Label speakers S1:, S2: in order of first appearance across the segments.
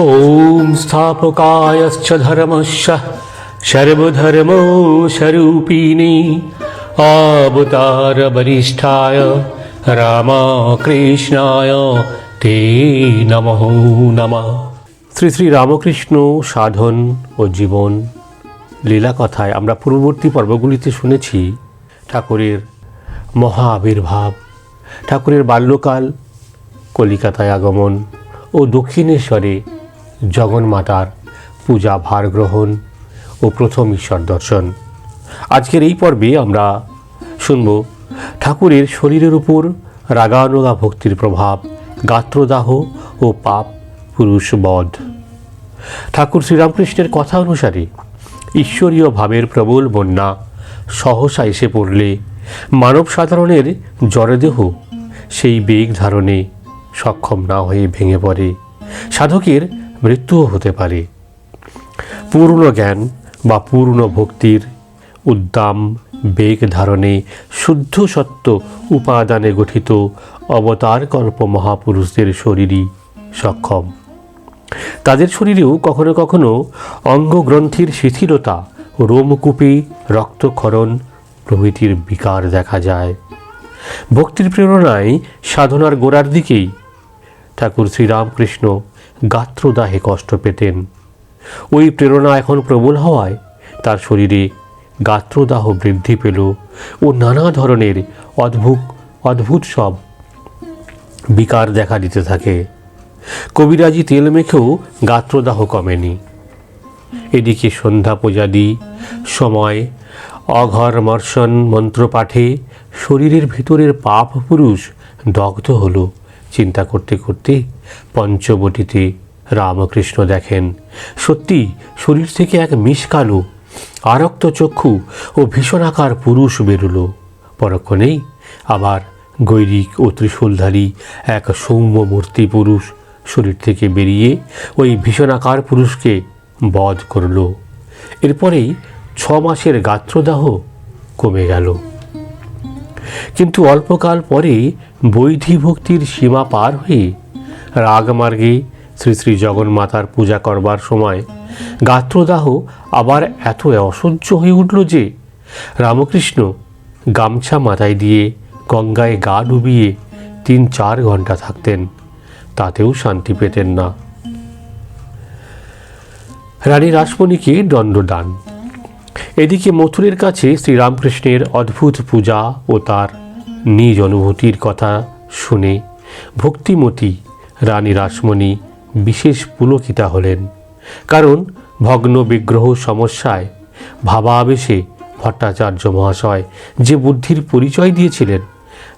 S1: ॐ स्थापकायश्च धर्मस्य सर्वधर्मो स्वरूपिणे अवतारवरिष्ठाय রামকৃষ্ণায় তে নমঃ নমঃ শ্রী শ্রী রামকৃষ্ণ সাধন ও জীবন লীলা কথায় আমরা পূর্ববর্তী পর্বগুলিতে শুনেছি ঠাকুরের মহা আবির্ভাব ঠাকুরের বাল্যকাল কলিকাতায় আগমন ও দক্ষিণেশ্বরে জগন্মাতার পূজা ভার গ্রহণ ও প্রথম ঈশ্বর দর্শন। আজকের এই পর্বে আমরা শুনব ঠাকুরের শরীরের উপর রাগানুগা ভক্তির প্রভাব, গাত্রদাহ ও পাপ পুরুষ বধ। ঠাকুর শ্রীরামকৃষ্ণের কথা অনুসারে ঈশ্বরীয় ভাবের প্রবল বন্যা সহসা এসে পড়লে মানব সাধারণের জড়দেহ সেই বেগ ধারণে সক্ষম না হয়ে ভেঙে পড়ে। সাধকের মৃত্যুও হতে পারে। পূর্ণ জ্ঞান বা পূর্ণ ভক্তির উদ্দাম, বেগ ধারণে শুদ্ধ সত্য উপাদানে গঠিত অবতারকল্প মহাপুরুষদের শরীরই সক্ষম। তাদের শরীরেও কখনো কখনো অঙ্গগ্রন্থির শিথিলতা, রোমকূপে রক্তক্ষরণ প্রভৃতির বিকার দেখা যায়। ভক্তির প্রেরণায় সাধনার গোড়ার দিকেই ঠাকুর শ্রীরামকৃষ্ণ গাত্রদাহে কষ্ট পেতেন। ওই প্রেরণা এখন প্রবল হওয়ায় তার শরীরে গাত্রদাহ বৃদ্ধি পেল ও নানা ধরনের অদ্ভুত অদ্ভুত সব বিকার দেখা দিতে থাকে। কবিরাজি তেল মেখেও গাত্রদাহ কমেনি। এদিকে সন্ধ্যা পূজাদি, সময়, অঘর মর্ষণ মন্ত্রপাঠে শরীরের ভিতরের পাপ পুরুষ দগ্ধ হলো। চিন্তা করতে করতে পঞ্চবটিতে রামকৃষ্ণ দেখেন, সত্যি শরীর থেকে এক মিশকালো আরক্ত চক্ষু ও ভীষণাকার পুরুষ বেরুলো। পরক্ষণেই আবার গৈরিক ও ত্রিশূলধারী এক সৌম্য মূর্তি পুরুষ শরীর থেকে বেরিয়ে ওই ভীষণাকার পুরুষকে বধ করল। এরপরেই ছ মাসের গাত্রদাহ কমে গেল। কিন্তু অল্পকাল পরে বৈধি ভক্তির সীমা পার হয়ে রাগমার্গে শ্রী শ্রী জগন্মাতার পূজা করবার সময় গাত্রদাহ আবার এত অসহ্য হয়ে উঠল যে রামকৃষ্ণ গামছা মাথায় দিয়ে গঙ্গায় গা ডুবিয়ে তিন চার ঘণ্টা থাকতেন, তাতেও শান্তি পেতেন না। রানী রাসমণিকে দণ্ডদান এদিকে মথুরের কাছে শ্রীরামকৃষ্ণের অদ্ভুত পূজা ও তার নিজ অনুভূতির কথা শুনে ভক্তিমতী রানী রাসমণি বিশেষ পুলকিতা হলেন। কারণ ভগ্ন বিগ্রহ সমস্যায় ভাবাবেশে ভট্টাচার্য মহাশয় যে বুদ্ধির পরিচয় দিয়েছিলেন,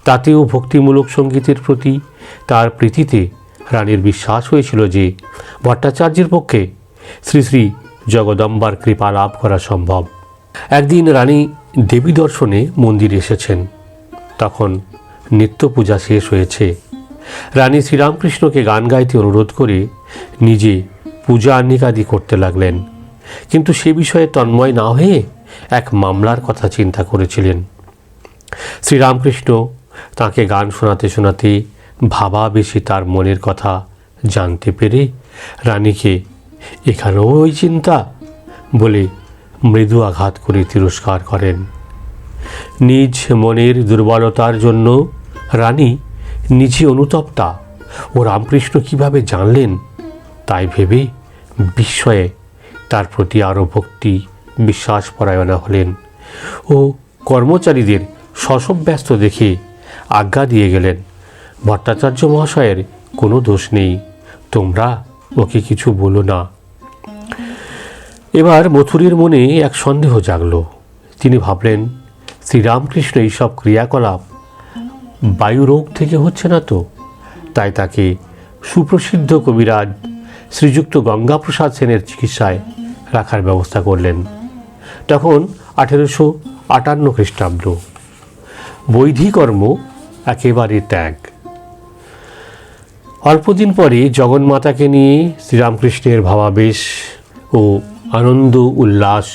S1: তাতেও ভক্তিমূলক সঙ্গীতের প্রতি তার প্রীতিতে রানীর বিশ্বাস হয়েছিল যে ভট্টাচার্যের পক্ষে শ্রী শ্রী জগদম্বার কৃপা লাভ করা সম্ভব। একদিন রানী দেবী দর্শনে মন্দিরে এসেছেন। তখন নিত্য পূজা শেষ হয়েছে। রানী শ্রীরামকৃষ্ণকে গান গাইতে অনুরোধ করে নিজে পূজা আহ্নিকাদি করতে লাগলেন। কিন্তু সে বিষয়ে তন্ময় না হয়ে এক মামলার কথা চিন্তা করেছিলেন। শ্রীরামকৃষ্ণ তাকে গান শোনাতে শোনাতে ভাবা বেশি তার মনের কথা জানতে পেরে রানীকে, এখানেও ওই চিন্তা? বলে মৃদু আঘাত করে তিরস্কার করেন। নিজ মনের দুর্বলতার জন্য রানী নিজে অনুতপ্তা ও রামকৃষ্ণ কীভাবে জানলেন, তাই ভেবে বিস্ময়ে তার প্রতি আরও ভক্তি, বিশ্বাস পরায়ণা হলেন ও কর্মচারীদের শশব ব্যস্ত দেখে আজ্ঞা দিয়ে গেলেন, ভট্টাচার্য মহাশয়ের কোনো দোষ নেই, তোমরা ওকে কিছু বলো না। এবার মথুরের মনে এক সন্দেহ জাগল। তিনি ভাবলেন, শ্রীরামকৃষ্ণ এইসব ক্রিয়াকলাপ বায়ুরোগ থেকে হচ্ছে না তো? তাই তাকে সুপ্রসিদ্ধ কবিরাজ শ্রীযুক্ত গঙ্গাপ্রসাদ সেনের চিকিৎসায় রাখার ব্যবস্থা করলেন। তখন আঠেরোশো আটান্ন খ্রিস্টাব্দ। বৈধিকর্ম একেবারে ত্যাগ। অল্পদিন পরে জগন্মাতাকে নিয়ে শ্রীরামকৃষ্ণের ভাবাবেশ ও আনন্দ, উল্লাস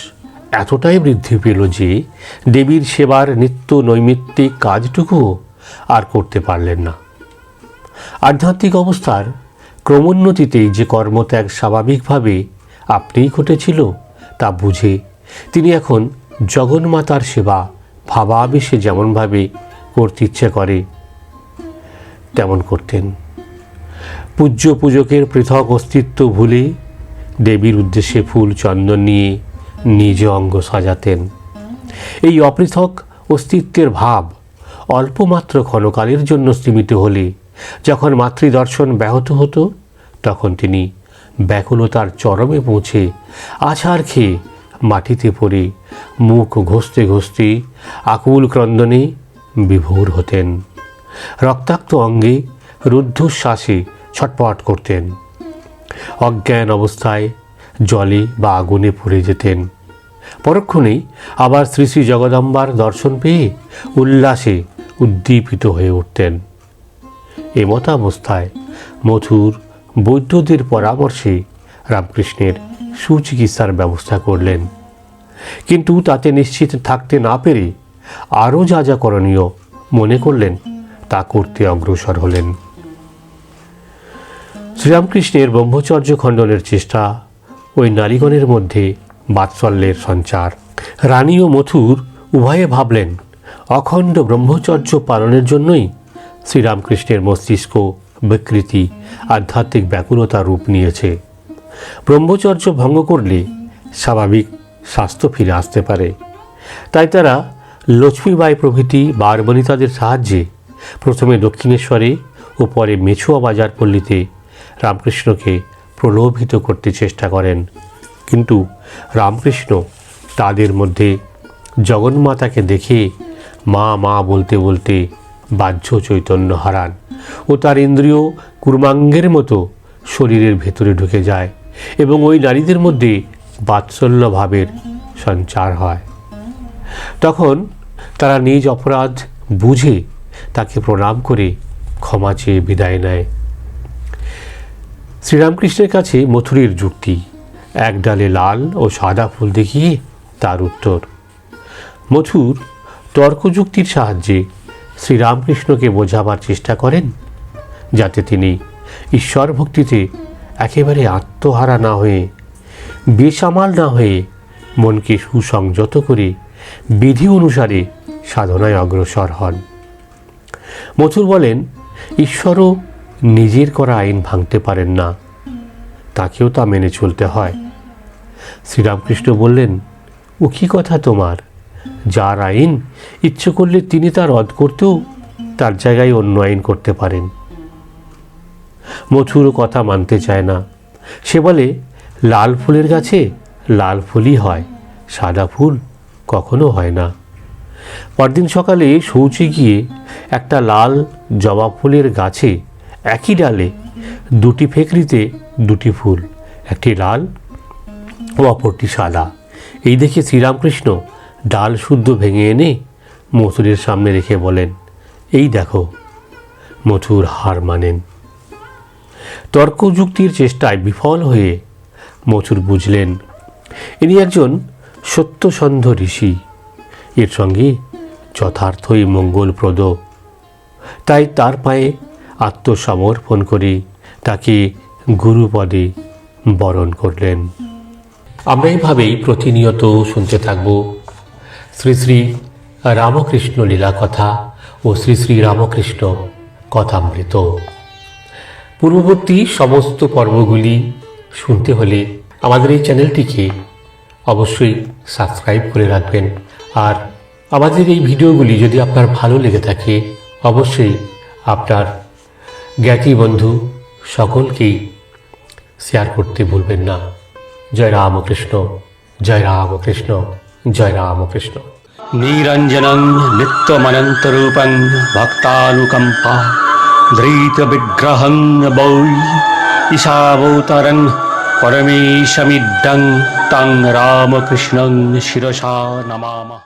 S1: এতটাই বৃদ্ধি পেল যে দেবীর সেবার নিত্য নৈমিত্তিক কাজটুকুও আর করতে পারলেন না। আধ্যাত্মিক অবস্থার ক্রমোন্নতিতেই যে কর্মত্যাগ স্বাভাবিকভাবে আপনিই ঘটেছিল তা বুঝে তিনি এখন জগন্মাতার সেবা ভাবাবেশে যেমনভাবে করতে ইচ্ছে করে, তেমন করতেন। পূজ্য পূজকের পৃথক অস্তিত্ব ভুলে দেবীর উদ্দেশ্যে ফুল, চন্দন নিয়ে নিজ অঙ্গ সাজাতেন। এই অপৃথক অস্তিত্বের ভাব অল্পমাত্র ক্ষণকালের জন্য সীমিত হলে, যখন মাতৃদর্শন ব্যাহত হতো, তখন তিনি ব্যাকুলতার চরমে পৌঁছে আছাড় খেয়ে মাটিতে পড়ে মুখ ঘষতে ঘষতে আকুল ক্রন্দনে বিভোর হতেন। রক্তাক্ত অঙ্গে রুদ্ধশ্বাসে ছটপট করতেন। অজ্ঞান অবস্থায় জলে বা আগুনে পড়ে যেতেন। পরক্ষণেই আবার শ্রী শ্রী জগদম্বার দর্শন পেয়ে উল্লাসে উদ্দীপিত হয়ে উঠতেন। এমতাবস্থায় মথুর বৈদ্যদের পরামর্শে রামকৃষ্ণের সুচিকিৎসার ব্যবস্থা করলেন। কিন্তু তাতে নিশ্চিত থাকতে না পেরে আরও যা যা করণীয় মনে করলেন তা করতে অগ্রসর হলেন। শ্রীরামকৃষ্ণের ব্রহ্মচর্য খণ্ডনের চেষ্টা ওই নারীগণের মধ্যে বাৎসল্যের সঞ্চার। রানী ও মথুর উভয়ে ভাবলেন, অখণ্ড ব্রহ্মচর্য পালনের জন্যই শ্রীরামকৃষ্ণের মস্তিষ্ক বিকৃতি, আধ্যাত্মিক ব্যাকুলতা রূপ নিয়েছে। ব্রহ্মচর্য ভঙ্গ করলে স্বাভাবিক স্বাস্থ্য ফিরে আসতে পারে। তাই তারা লক্ষ্মীবাই প্রভৃতি বারবনিতাদের সাহায্যে প্রথমে দক্ষিণেশ্বরে ও পরে মেছুয়া বাজার পল্লীতে রামকৃষ্ণকে প্রলোভিত করতে চেষ্টা করেন। কিন্তু রামকৃষ্ণ তাদের মধ্যে জগন্মাতাকে দেখে মা মা বলতে বলতে বাহ্য চৈতন্য হারান ও তার ইন্দ্রিয় কুর্মাঙ্গের মতো শরীরের ভেতরে ঢুকে যায় এবং ওই নারীদের মধ্যে বাৎসল্যভাবের সঞ্চার হয়। তখন তারা নিজ অপরাধ বুঝে তাকে প্রণাম করে ক্ষমা চেয়ে বিদায় নেয়। শ্রীরামকৃষ্ণের কাছে মথুরীর যুক্তি। এক ডালে লাল ও সাদা ফুল দেখিয়ে তার উত্তর, মথুর তর্কযুক্তির সাহায্যে শ্রীরামকৃষ্ণকে বোঝাবার চেষ্টা করেন, যাতে তিনি ঈশ্বর ভক্তিতে একেবারে আত্মহারা না হয়ে, বেসামাল না হয়ে মনকে সুসংযত করে বিধি অনুসারে সাধনায় অগ্রসর হন। মথুর বলেন, ঈশ্বরও নিজের করা আইন ভাঙতে পারেন না। তাকেও তা মেনে চলতে হয়। শ্রীরামকৃষ্ণ বললেন, ও কী কথা তোমার? যার আইন ইচ্ছে করলে তিনি তা রদ করতেও তার জায়গায় অন্য আইন করতে পারেন। মথুরও কথা মানতে চায় না। সে বলে, লাল ফুলের গাছে লাল ফুলই হয়, সাদা ফুল কখনো হয় না। পরদিন সকালে শৌচে গিয়ে একটা লাল জবা ফুলের গাছে একই ডালে দুটি ফেকরিতে দুটি ফুল, একটি লাল ও অপরটি সাদা। এই দেখে শ্রীরামকৃষ্ণ ডাল শুদ্ধ ভেঙে এনে মথুরের সামনে রেখে বলেন, এই দেখো, মথুর হার মানেন। তর্কযুক্তির চেষ্টায় বিফল হয়ে মথুর বুঝলেন, ইনি একজন সত্যসন্ধ ঋষি। এর সঙ্গে যথার্থই মঙ্গলপ্রদ। তাই তার পায়ে আত্মসমর্পণ করে, তাকে গুরুপদে বরণ করলেন। আমরা এইভাবেই প্রতিনিয়ত শুনতে থাকব। শ্রী শ্রী রামকৃষ্ণ লীলা কথা ও শ্রী শ্রী রামকৃষ্ণ কথামৃত। পূর্ববর্তী সমস্ত পর্বগুলি শুনতে হলে আমাদের এই চ্যানেলটিকে অবশ্যই সাবস্ক্রাইব করে রাখবেন। আর আমাদের এই ভিডিওগুলি যদি আপনার ভালো লেগে থাকে, অবশ্যই আপনার জ্ঞাতি বন্ধু, সকলকেই শেয়ার করতে ভুলবেন না। জয় রামকৃষ্ণ জয় রামকৃষ্ণ জয় রামকৃষ্ণ।
S2: নিরঞ্জনং নিত্যমনন্তরূপং ভক্তানুকম্পা, ধৃতবিগ্রহং বৈ ঈশাবতারং পরমেশমিড্ডং তং রামকৃষ্ণং শিরসা নমামः।